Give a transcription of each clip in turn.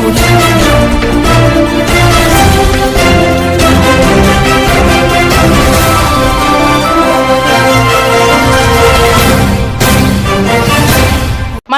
Saúde.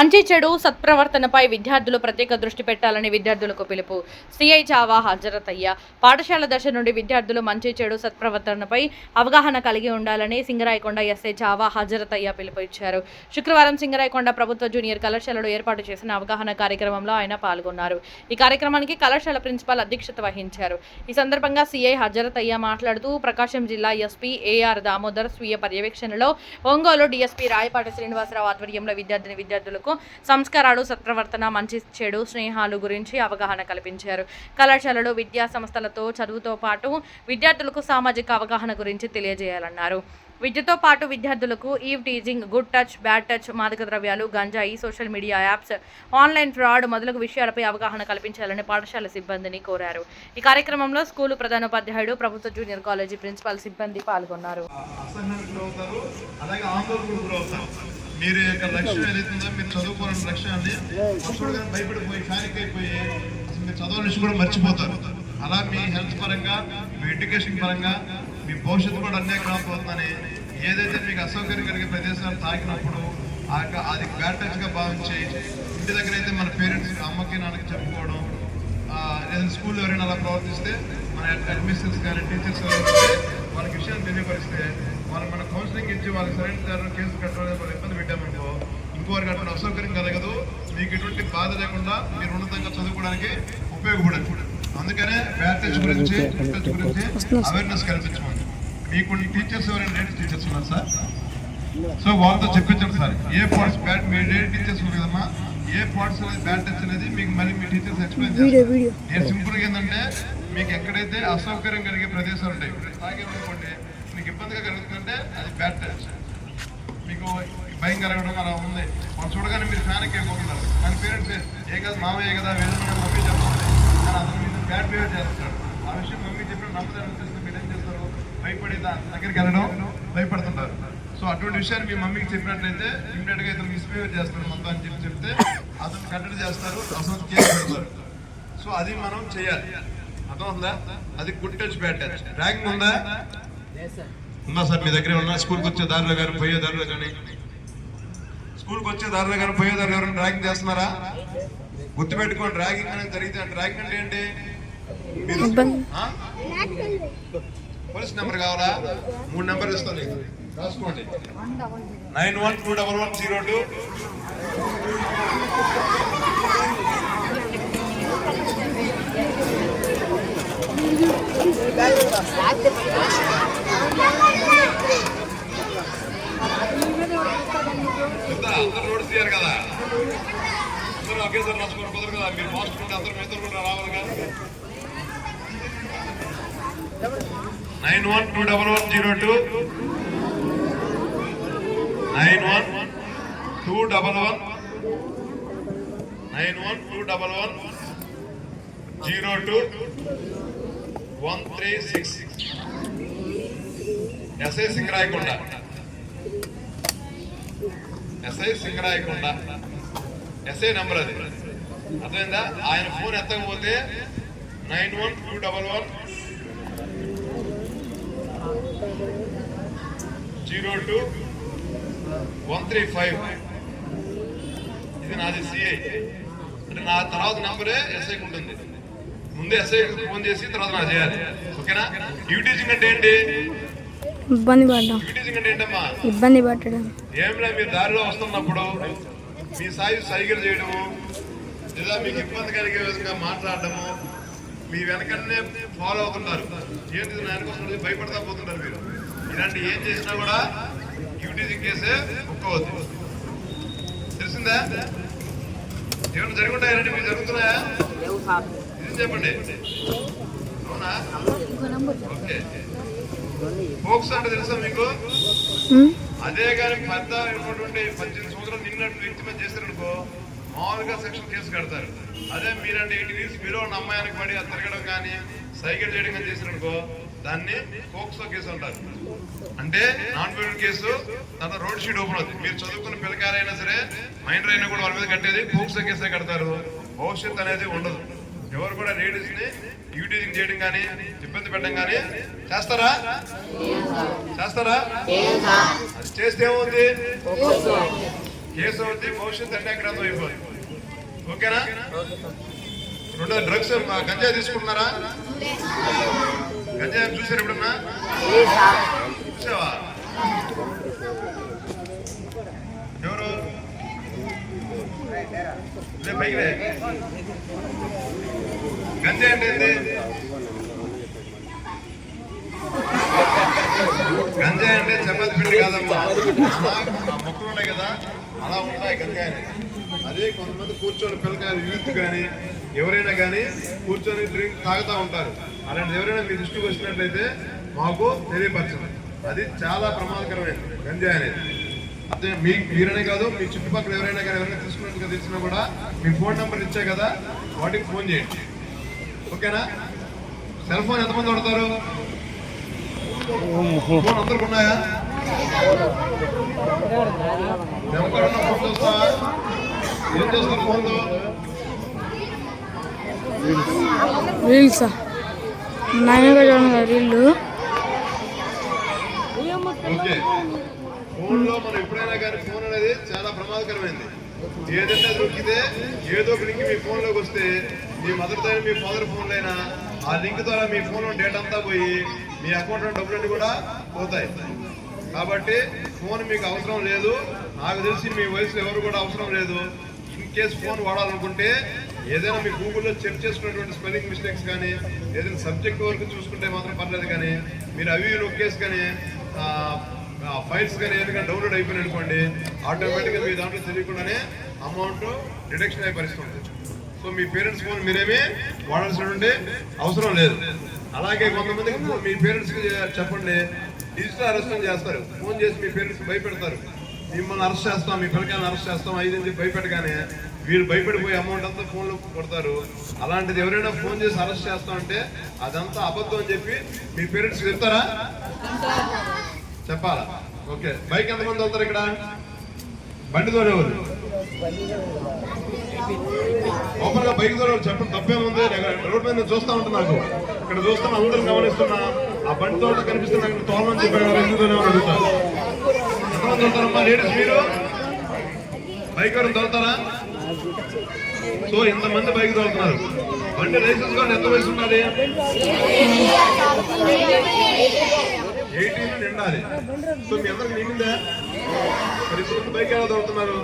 మంచి చెడు సత్ప్రవర్తనపై విద్యార్థులు ప్రత్యేక దృష్టి పెట్టాలని విద్యార్థులకు పిలుపు. సిఐ చావా హజరతయ్య పాఠశాల దశ నుండి విద్యార్థులు మంచి చెడు సత్ప్రవర్తనపై అవగాహన కలిగి ఉండాలని సింగరాయకొండ ఎస్ఐ చావా హజరతయ్య పిలుపు ఇచ్చారు. శుక్రవారం సింగరాయకొండ ప్రభుత్వ జూనియర్ కళాశాలలో ఏర్పాటు చేసిన అవగాహన కార్యక్రమంలో ఆయన పాల్గొన్నారు. ఈ కార్యక్రమానికి కళాశాల ప్రిన్సిపాల్ అధ్యక్షత వహించారు. ఈ సందర్భంగా సిఐ హజరతయ్య మాట్లాడుతూ ప్రకాశం జిల్లా ఎస్పీ ఏఆర్ దామోదర్ స్వీయ పర్యవేక్షణలో ఒంగోలు డిఎస్పీ రాయపాటి శ్రీనివాసరావు ఆధ్వర్యంలో విద్యార్థిని విద్యార్థులకు సంస్కారాలు సత్ప్రవర్తన మంచి చెడు స్నేహాలు గురించి అవగాహన కల్పించారు. కళాశాలలో విద్యా సంస్థలతో చదువుతో పాటు విద్యార్థులకు సామాజిక అవగాహన గురించి తెలియజేయాలన్నారు. విద్యతో పాటు విద్యార్థులకు eve teasing good touch bad touch మాదక ద్రవ్యాలు గంజాయి social media apps online fraud మొదలగు విషయాలపై అవగాహన కల్పించాలని పాఠశాల సిబ్బందిని కోరారు. ఈ కార్యక్రమంలో స్కూలు ప్రధానోపాధ్యాయుడు ప్రభుత్వ జూనియర్ కాలేజీ ప్రిన్సిపాల్ సిబ్బంది పాల్గొన్నారు. మీరు యొక్క లక్ష్యం ఏదైతుందో మీరు చదువుకోవాలని లక్ష్యాన్ని చూడగానే భయపడిపోయి ఖాళీకి అయిపోయి మీరు చదవని కూడా మర్చిపోతారు. అలా మీ హెల్త్ పరంగా మీ ఎడ్యుకేషన్ పరంగా మీ భవిష్యత్తు కూడా అన్యాయం కాకపోతుందని ఏదైతే మీకు అసౌకర్యం కలిగే ప్రదేశాలు తాకినప్పుడు ఆ యొక్క- అది బ్యాడ్ టచ్గా భావించి ఇంటి దగ్గర అయితే మన పేరెంట్స్ అమ్మకి నాన్నకి చెప్పుకోవడం లేదా ఏదైనా స్కూల్లో ఎవరైనా అలా ప్రవర్తిస్తే మన అడ్మిషన్స్ కానీ టీచర్స్ వాళ్ళకి విషయాన్ని తెలియపరిస్తే వాళ్ళు మన కౌన్సిలింగ్ ఇచ్చి వాళ్ళకి సరైన దారిలో కేసు కట్టాలని వాళ్ళు ఇబ్బంది పెట్టామనుకో ఇంకోవారికి అటువంటి అసౌకర్యం కలగదు మీకు ఎటువంటి బాధ లేకుండా మీరు ఉన్నతంగా చదువుకోవడానికి ఉపయోగపడదు. అందుకనే బ్యాడ్ టచ్ గురించి గుడ్ టచ్ గురించి అవేర్నెస్ కల్పించమని. మీకు టీచర్స్ ఎవరైనా లేడీస్ టీచర్స్ ఉన్నారు సార్? సో వాళ్ళతో చెప్పించండి సార్. ఏ పార్ట్స్ బ్యాడ్ మీ లేడీ టీచర్స్ ఉన్నారు కదమ్మా? ఏ పార్ట్స్ అనేది బ్యాడ్ టచ్ అనేది మీకు మళ్ళీ మీ టీచర్స్ ఎక్స్ప్లెయిన్ చేస్తారు. నేను సింపుల్గా ఏంటంటే మీకు ఎక్కడైతే అసౌకర్యం కలిగే ప్రదేశాలు ఉంటాయి ఇప్పుడు తాగే అనుకోండి మీకు ఇబ్బందిగా కలుగుతుందంటే అది బ్యాడ్ టచ్ మీకు భయం కలగడం అలా ఉంది. మనం చూడగానే మీరు ఫ్యాన్కి అయిపోతున్నారు కానీ పేరెంట్స్ ఏ కదా మామయ్య కదా వెళ్ళిన మమ్మీ చెప్పాలి కానీ అతను మీద బ్యాడ్ బిహేవ్ చేస్తాడు. ఆ విషయం మమ్మీ చెప్పిన నమ్మదాన్ని తెలిస్తే మీరు ఏం చేస్తారు? భయపడి దగ్గరికి వెళ్ళడం భయపడుతుంటారు. సో అటువంటి విషయాన్ని మీ మమ్మీకి చెప్పినట్లయితే ఇమీడియట్గా ఇతను మిస్బిహేవ్ చేస్తాడు మొత్తం అని చెప్పి చెప్తే అతను కట్టడి చేస్తారు అసలు కేసు పెడతారు. సో అది మనం చేయాలి. అర్థం ఉందా అది good touch bad touch rank ఉందా? ఉందా సార్ మీ దగ్గర ఉన్నా. స్కూల్కి వచ్చే దారిలో కానీ పోయే దారిలో కానీ. స్కూల్కి వచ్చే దారిలో కానీ పోయే దారిలో ఎవరైనా ర్యాగింగ్ చేస్తున్నారా? గుర్తుపెట్టుకోండి ర్యాగింగ్ అనేది జరిగితే అంటే ర్యాగింగ్ అంటే ఏంటి? పోలీస్ నెంబర్ కావాలా? మూడు నెంబర్ ఇస్తాను నీకు. రాసుకోండి. Nine one two double one zero two. Road చేయాలి కదా. అందరూ ఒకేసారి రాసుకోవడం కుదరదు కదా. మీరు రాసుకుంటే అందరూ మిగతా కూడా రావాలి కదా. Nine one two double one zero two. Nine one two double one. Nine one two double one zero two. One three six. SI Singarayakonda. SI Singarayakonda. SI number అది అర్థమైందా? ఆయన phone ఎత్తకపోతే nine one two double one zero two one three five. ఇది నాది CI. అంటే నా తర్వాత నంబరే ఎస్ఐకి ఉంటుంది ముందే ఎస్ఐ ఫోన్ చేసి తర్వాత నా చేయాలి. ఓకేనా? డ్యూటీ అంటే ఏంటి? ఇబ్బంది పడ్డాం. యూటీజింగ్ అంటే ఏంటమ్మా ఇబ్బంది పట్టడం ఏంలే మీరు దారిలో వస్తున్నప్పుడు మీ సాయి సైకిల్ చేయడము లేదా మీకు ఇబ్బంది కలిగే విధంగా మాట్లాడడము మీ వెనకనే ఫాలో అవుతుంటారు ఏంటి నా వెనక వస్తున్నది? భయపడతా పోతుంటారు మీరు. ఇలాంటి ఏం చేసినా కూడా యూటీజీ కేసే ఒప్పుకోవద్దు. తెలిసిందా? ఏమైనా జరుగుంటాయంటే మీరు జరుగుతున్నాయా? ఇది చెప్పండి. అవునా? ఓకే. ఫోక్స్ అంటే తెలుసా మీకు? అదే కానీ పెద్ద ఉన్నటువంటి పద్దెనిమిది సంవత్సరాలు నిన్నట్టు వ్యక్తి మీద చేశారనుకో మామూలుగా సెక్షన్ కేసు కడతారు. అదే మీరంటే ఎయిటీ ఇయర్స్ బిలో ఉన్న అమ్మాయినికి పడి తిరగడం కానీ సైకిల్ చేయడం కానీ చేశారనుకో దాన్ని పోక్సో కేసు అంటారు. అంటే నాన్ పేమెంట్ కేసు తర్వాత రోడ్ షీట్ ఓపెన్ అవుతుంది మీరు చదువుకున్న పిల్లకారైనా సరే మైండర్ అయినా కూడా వాళ్ళ మీద కట్టేది పోక్సో కేసే కడతారు. భవిష్యత్తు అనేది ఉండదు. ఎవరు కూడా లేడీస్ని యూటీజింగ్ చేయడం కానీ ఇబ్బంది పెట్టడం కానీ చేస్తారా? చేస్తారా? అది చేస్తే ఏముంది? కేసు అవుతుంది భవిష్యత్ అన్యాక్రాంతం అయిపోతుంది ఓకేనా? రెండో డ్రగ్స్ గంజా తీసుకుంటున్నారా? గంజా చూసారు ఎప్పుడన్నా? చూసావా ఎవరు లే గంజాయి అంటే అంటే చపాతి పిండి కాదమ్మా ఆ మొక్కలు ఉన్నాయి కదా అలా ఉంటాయి గంజాయి అదే కొంతమంది కూర్చొని పిల్లకాయలు యూత్ కానీ ఎవరైనా కానీ కూర్చొని డ్రింక్ తాగుతూ ఉంటారు అలాంటిది ఎవరైనా మీ దృష్టికి వచ్చినట్లయితే మాకు తెలియపరచండి అది చాలా ప్రమాదకరమైనది గంజాయి అనేది. అదే మీ మీరనే కాదు మీ చుట్టుపక్కల ఎవరైనా కానీ ఎవరైనా తీసుకున్నట్టుగా తెలిసినా కూడా మీ ఫోన్ నెంబర్ ఇచ్చే కదా వాటికి ఫోన్ చేయండి. ఓకేనా? సెల్ ఫోన్ ఎంతమంది వాడతారు? ఫోన్ అందరికి ఉన్నాయా? ఎవరికైనా ఫోన్ చూస్తావా ఏం చేస్తారు ఫోన్తో రీల్సా. నాయనగా చూడండి రీళ్ళు ఓకే. ఫోన్లో మనం ఎప్పుడైనా కానీ ఫోన్ అనేది చాలా ప్రమాదకరమైంది. ఏదైనా దొరికితే ఏదో ఒక లింక్ మీ ఫోన్లోకి వస్తే మీ మదర్తో మీ ఫాదర్ ఫోన్లో అయినా ఆ లింక్ ద్వారా మీ ఫోన్లో డేటా అంతా పోయి మీ అకౌంట్లో డబ్బులన్నీ కూడా పోతాయి. కాబట్టి ఫోన్ మీకు అవసరం లేదు. నాకు తెలిసి మీ వయసులో ఎవరు కూడా అవసరం లేదు. ఇన్ కేస్ ఫోన్ వాడాలనుకుంటే ఏదైనా మీ గూగుల్లో చెక్ చేసుకున్నటువంటి స్పెల్లింగ్ మిస్టేక్స్ కానీ ఏదైనా సబ్జెక్ట్ వరకు చూసుకుంటే మాత్రం పర్లేదు కానీ మీరు అవి నొక్కేసి కానీ ఫైల్స్ కానీ ఏదైనా డౌన్లోడ్ అయిపోయినాయి అనుకోండి ఆటోమేటిక్గా మీ దాంట్లో తెలియకుండానే అమౌంట్ డిడక్షన్ అయ్యే పరిస్థితి ఉంటుంది. సో మీ పేరెంట్స్ ఫోన్ మీరేమీ వాడాల్సినటువంటి అవసరం లేదు. అలాగే కొంతమందికి మీ పేరెంట్స్కి చెప్పండి డిజిటల్ అరెస్ట్ చేస్తారు. ఫోన్ చేసి మీ పేరెంట్స్ భయపెడతారు. మిమ్మల్ని అరెస్ట్ చేస్తాం మీ పిల్లకాయలను అరెస్ట్ చేస్తాం ఐదు నుంచి భయపెట్టగానే వీళ్ళు భయపడిపోయి అమౌంట్ అంతా ఫోన్లో కొడతారు. అలాంటిది ఎవరైనా ఫోన్ చేసి అరెస్ట్ చేస్తామంటే అదంతా అబద్ధం అని చెప్పి మీ పేరెంట్స్ చెప్తారా? చెప్పాలా? ఓకే. బైక్ ఎంతమంది వెళ్తారు ఇక్కడ? బండి తోడేవారు ఓపెన్గా బైక్ తోడేవారు చెప్పడం తప్పేముంది? రోడ్ మీద చూస్తా ఉంటాను నాకు. ఇక్కడ చూస్తాను అందరూ గమనిస్తున్నా. ఆ బండి తోట కనిపిస్తున్నా. ఇక్కడ తోలని చెప్పేవారు ఎందుకు తోడేవారు అడుగుతారు ఎంతమంది వెళ్తారమ్మా లేడీస్ మీరు? బైక్ ఎవరు తోలుతారా? సో ఇంతమంది బైక్ తోలుతున్నారు. బండి లైసెన్స్ కానీ ఎంత వయసు ఉండాలి ఎయిటీన్ నిండాలి. సో మీ అందరికి నిండిందా మరి ఇప్పుడు బైక్ ఎలా దొరుకుతున్నారు?